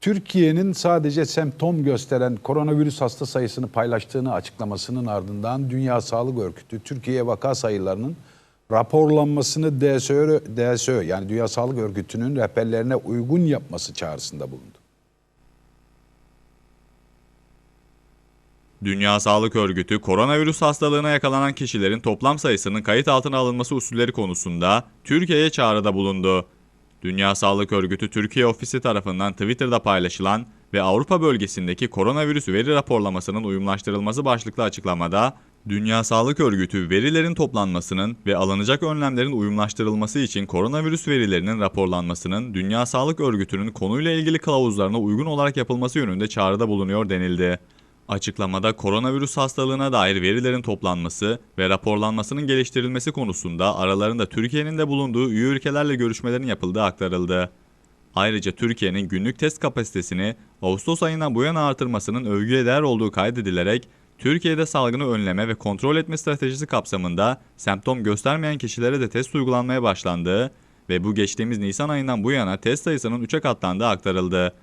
Türkiye'nin sadece semptom gösteren koronavirüs hasta sayısını paylaştığını açıklamasının ardından Dünya Sağlık Örgütü Türkiye vaka sayılarının raporlanmasını DSÖ, DSÖ yani Dünya Sağlık Örgütü'nün rehberlerine uygun yapması çağrısında bulundu. Dünya Sağlık Örgütü, koronavirüs hastalığına yakalanan kişilerin toplam sayısının kayıt altına alınması usulleri konusunda Türkiye'ye çağrıda bulundu. Dünya Sağlık Örgütü Türkiye ofisi tarafından Twitter'da paylaşılan ve Avrupa bölgesindeki koronavirüs veri raporlamasının uyumlaştırılması başlıklı açıklamada, Dünya Sağlık Örgütü verilerin toplanmasının ve alınacak önlemlerin uyumlaştırılması için koronavirüs verilerinin raporlanmasının Dünya Sağlık Örgütü'nün konuyla ilgili kılavuzlarına uygun olarak yapılması yönünde çağrıda bulunuyor denildi. Açıklamada koronavirüs hastalığına dair verilerin toplanması ve raporlanmasının geliştirilmesi konusunda aralarında Türkiye'nin de bulunduğu üye ülkelerle görüşmelerin yapıldığı aktarıldı. Ayrıca Türkiye'nin günlük test kapasitesini Ağustos ayından bu yana artırmasının övgüye değer olduğu kaydedilerek Türkiye'de salgını önleme ve kontrol etme stratejisi kapsamında semptom göstermeyen kişilere de test uygulanmaya başlandığı ve bu geçtiğimiz Nisan ayından bu yana test sayısının 3'e katlandığı aktarıldı.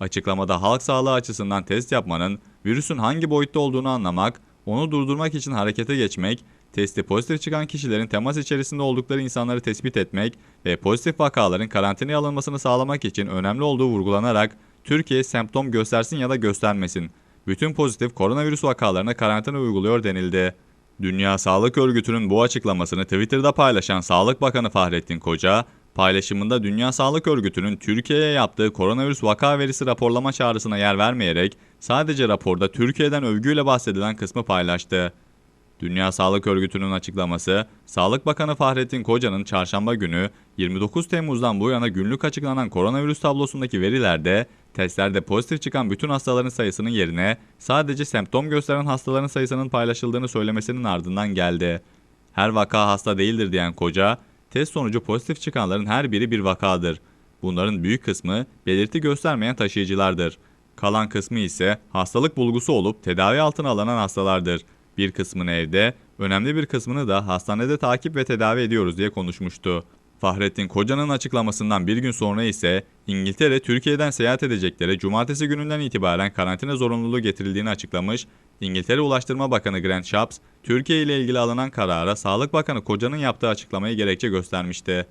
Açıklamada halk sağlığı açısından test yapmanın virüsün hangi boyutta olduğunu anlamak, onu durdurmak için harekete geçmek, testi pozitif çıkan kişilerin temas içerisinde oldukları insanları tespit etmek ve pozitif vakaların karantinaya alınmasını sağlamak için önemli olduğu vurgulanarak Türkiye semptom göstersin ya da göstermesin. Bütün pozitif koronavirüs vakalarına karantina uyguluyor denildi. Dünya Sağlık Örgütü'nün bu açıklamasını Twitter'da paylaşan Sağlık Bakanı Fahrettin Koca, paylaşımında Dünya Sağlık Örgütü'nün Türkiye'ye yaptığı koronavirüs vaka verisi raporlama çağrısına yer vermeyerek sadece raporda Türkiye'den övgüyle bahsedilen kısmı paylaştı. Dünya Sağlık Örgütü'nün açıklaması, Sağlık Bakanı Fahrettin Koca'nın çarşamba günü 29 Temmuz'dan bu yana günlük açıklanan koronavirüs tablosundaki verilerde testlerde pozitif çıkan bütün hastaların sayısının yerine sadece semptom gösteren hastaların sayısının paylaşıldığını söylemesinin ardından geldi. Her vaka hasta değildir diyen Koca, test sonucu pozitif çıkanların her biri bir vakadır. Bunların büyük kısmı belirti göstermeyen taşıyıcılardır. Kalan kısmı ise hastalık bulgusu olup tedavi altına alınan hastalardır. Bir kısmını evde, önemli bir kısmını da hastanede takip ve tedavi ediyoruz diye konuşmuştu. Fahrettin Koca'nın açıklamasından bir gün sonra ise İngiltere Türkiye'den seyahat edeceklere cumartesi gününden itibaren karantina zorunluluğu getirildiğini açıklamış, İngiltere Ulaştırma Bakanı Grant Shapps, Türkiye ile ilgili alınan karara Sağlık Bakanı Koca'nın yaptığı açıklamayı gerekçe göstermişti.